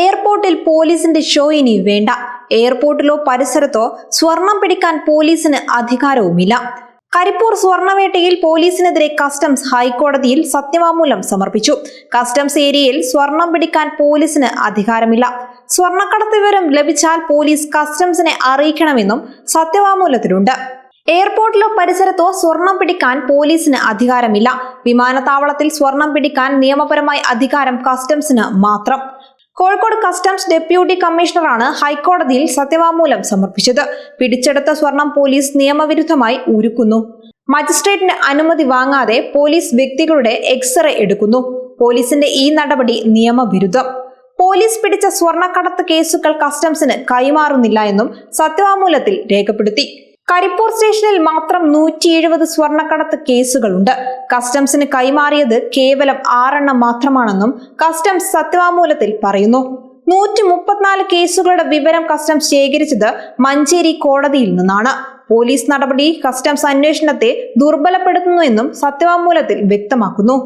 എയർപോർട്ടിൽ പോലീസിന്റെ ഷോ ഇനി വേണ്ട. എയർപോർട്ടിലോ പരിസരത്തോ സ്വർണം പിടിക്കാൻ പോലീസിന് അധികാരവുമില്ല. കരിപ്പൂർ സ്വർണവേട്ടയിൽ പോലീസിനെതിരെ കസ്റ്റംസ് ഹൈക്കോടതിയിൽ സത്യവാങ്മൂലം സമർപ്പിച്ചു. കസ്റ്റംസ് ഏരിയയിൽ സ്വർണം പിടിക്കാൻ പോലീസിന് അധികാരമില്ല. സ്വർണക്കടത്ത് വിവരം ലഭിച്ചാൽ പോലീസ് കസ്റ്റംസിനെ അറിയിക്കണമെന്നും സത്യവാങ്മൂലത്തിലുണ്ട്. എയർപോർട്ടിലോ പരിസരത്തോ സ്വർണം പിടിക്കാൻ പോലീസിന് അധികാരമില്ല. വിമാനത്താവളത്തിൽ സ്വർണം പിടിക്കാൻ നിയമപരമായി അധികാരം കസ്റ്റംസിന് മാത്രം. കോഴിക്കോട് കസ്റ്റംസ് ഡെപ്യൂട്ടി കമ്മീഷണറാണ് ഹൈക്കോടതിയിൽ സത്യവാങ്മൂലം സമർപ്പിച്ചത്. പിടിച്ചെടുത്ത സ്വർണം പോലീസ് നിയമവിരുദ്ധമായി ഊരുക്കുന്നു. മജിസ്ട്രേറ്റിന്റെ അനുമതി വാങ്ങാതെ പോലീസ് വ്യക്തികളുടെ എക്സ്റേ എടുക്കുന്നു. പോലീസിന്റെ ഈ നടപടി നിയമവിരുദ്ധം. പോലീസ് പിടിച്ച സ്വർണക്കടത്ത് കേസുകൾ കസ്റ്റംസിന് കൈമാറുന്നില്ല എന്നും സത്യവാങ്മൂലത്തിൽ രേഖപ്പെടുത്തി. കരിപ്പൂർ സ്റ്റേഷനിൽ മാത്രം നൂറ്റി എഴുപത് സ്വർണക്കടത്ത് കേസുകളുണ്ട്. കസ്റ്റംസിന് കൈമാറിയത് കേവലം ആറെണ്ണം മാത്രമാണെന്നും കസ്റ്റംസ് സത്യവാങ്മൂലത്തിൽ പറയുന്നു. നൂറ്റി മുപ്പത്തിനാല് കേസുകളുടെ വിവരം കസ്റ്റംസ് ശേഖരിച്ചത് മഞ്ചേരി കോടതിയിൽ നിന്നാണ്. പോലീസ് നടപടി കസ്റ്റംസ് അന്വേഷണത്തെ ദുർബലപ്പെടുത്തുന്നുവെന്നും സത്യവാങ്മൂലത്തിൽ വ്യക്തമാക്കുന്നു.